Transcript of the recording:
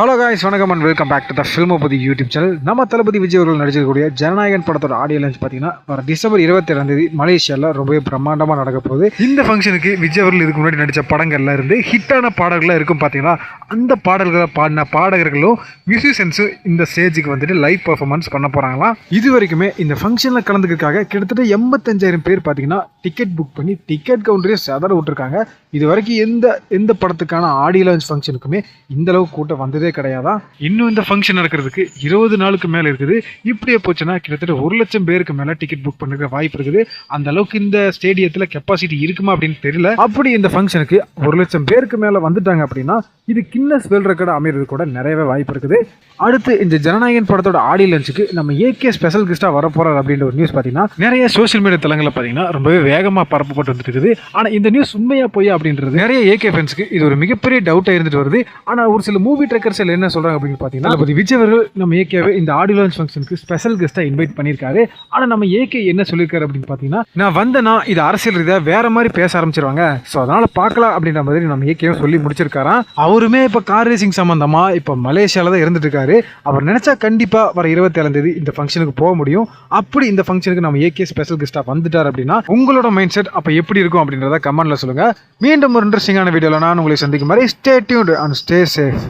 Hello guys வணக்கம் and welcome back to the Filmapathi YouTube channel நம்ம தளபதி விஜய் அவர்கள் நடிச்சிருக்கக்கூடிய ஜனநாயகன் படத்தோட ஆடியோ லான்ச் பார்த்தீங்கன்னா வர டிசம்பர் இருபத்தி ஏழாம் தேதி மலேசியாவில் ரொம்பவே பிரம்மாண்டமாக நடக்க போகுது. இந்த ஃபங்க்ஷனுக்கு விஜய் அவர்கள் இதுக்கு முன்னாடி நடித்த படங்கள்ல இருந்து ஹிட்டான பாடல்களாக இருக்கும் பார்த்தீங்கன்னா அந்த பாடல்களை பாடின பாடகர்களும் மியூசிஷியன்ஸும் இந்த ஸ்டேஜுக்கு வந்துட்டு லைவ் பர்ஃபார்மன்ஸ் பண்ண போகிறாங்களாம் இது வரைக்குமே இந்த ஃபங்க்ஷனில் கலந்துக்கிறதுக்காக கிட்டத்தட்ட எண்பத்தஞ்சாயிரம் பேர் பார்த்தீங்கன்னா டிக்கெட் புக் பண்ணி டிக்கெட் கவுண்டரே சதற விட்டுருக்காங்க. இது வரைக்கும் எந்த எந்த படத்துக்கான ஆடியோ லான்ச் ஃபங்க்ஷனுக்குமே இந்த அளவுக்கு கூட்டம் வந்ததே கிடையாதான் இன்னும் இந்த ஃபங்க்ஷன் நடக்கிறதுக்கு இருபது நாளுக்கு மேலே இருக்குது. இப்படியே போச்சுன்னா கிட்டத்தட்ட ஒரு லட்சம் பேருக்கு மேலே டிக்கெட் புக் பண்ணுற வாய்ப்பு இருக்குது. அந்த அளவுக்கு இந்த ஸ்டேடியத்தில் கெப்பாசிட்டி இருக்குமா அப்படின்னு தெரியல. அப்படி இந்த ஃபங்க்ஷனுக்கு ஒரு லட்சம் பேருக்கு மேலே வந்துட்டாங்க அப்படின்னா இது கின்னஸ் வேர்ல்ட் ரெக்கார்டு அமைகிறது கூட நிறையவே வாய்ப்பு இருக்குது. அடுத்து இந்த ஜனநாயகன் படத்தோட ஆடியோ லான்ச்சுக்கு நம்ம ஏகே ஸ்பெஷல் கெஸ்ட்டாக வரப்போகிறார் அப்படின்ற ஒரு நியூஸ் பார்த்தீங்கன்னா நிறைய சோஷியல் மீடியா தளங்களில் பார்த்தீங்கன்னா ரொம்பவே வேகமாக பரப்பப்பட்டு வந்துருக்குது ஆனால் இந்த நியூஸ் உண்மையாக போய் அப்படின்றது நிறைய ஏகே ஃபேன்ஸ்க்கு இது ஒரு மிகப்பெரிய டவுட்டாக இருந்துட்டு வருது. ஆனால் ஒரு சில மூவி ட்ரெக்கர்ஸ் என்ன சொல்கிறாங்க அப்படின்னு பார்த்தீங்கன்னா தளபதி விஜய் அவர்கள் நம்ம ஏகேவை இந்த ஆடியோ லான்ச் ஃபங்க்ஷனுக்கு ஸ்பெஷல் கெஸ்ட்டாக இன்வைட் பண்ணியிருக்காரு. ஆனால் நம்ம ஏகே என்ன சொல்லியிருக்காரு அப்படின்னு பார்த்தீங்கன்னா நான் வந்தேன்னா இது அரசியல் ரீதியாக வேற மாதிரி பேச ஆரம்பிச்சிருவாங்க. ஸோ அதனால் பார்க்கலாம் அப்படின்ற மாதிரி நம்ம ஏகேவும் சொல்லி முடிச்சிருக்காராம். அவருமே இப்போ கார் ரேசிங் சம்மந்தமாக இப்போ மலேசியாவில் தான் இருந்துட்டு இருக்காரு அவர் நினச்சா கண்டிப்பாக வர இருபத்தி தேதி இந்த ஃபங்க்ஷனுக்கு போக முடியும். அப்படி இந்த ஃபங்க்ஷனுக்கு நம்ம ஏகே ஸ்பெஷல் கெஸ்ட்டாக வந்துட்டார் அப்படின்னா உங்களோட மைண்ட் செட் அப்போ எப்படி இருக்கும் அப்படின்றத கமெண்ட்ல சொல்லுங்க. மீண்டும் ஒரு இன்ட்ரெஸ்டிங்கான வீடியோவில் நான் உங்களை சந்திக்கும் மாதிரி stay tuned and stay safe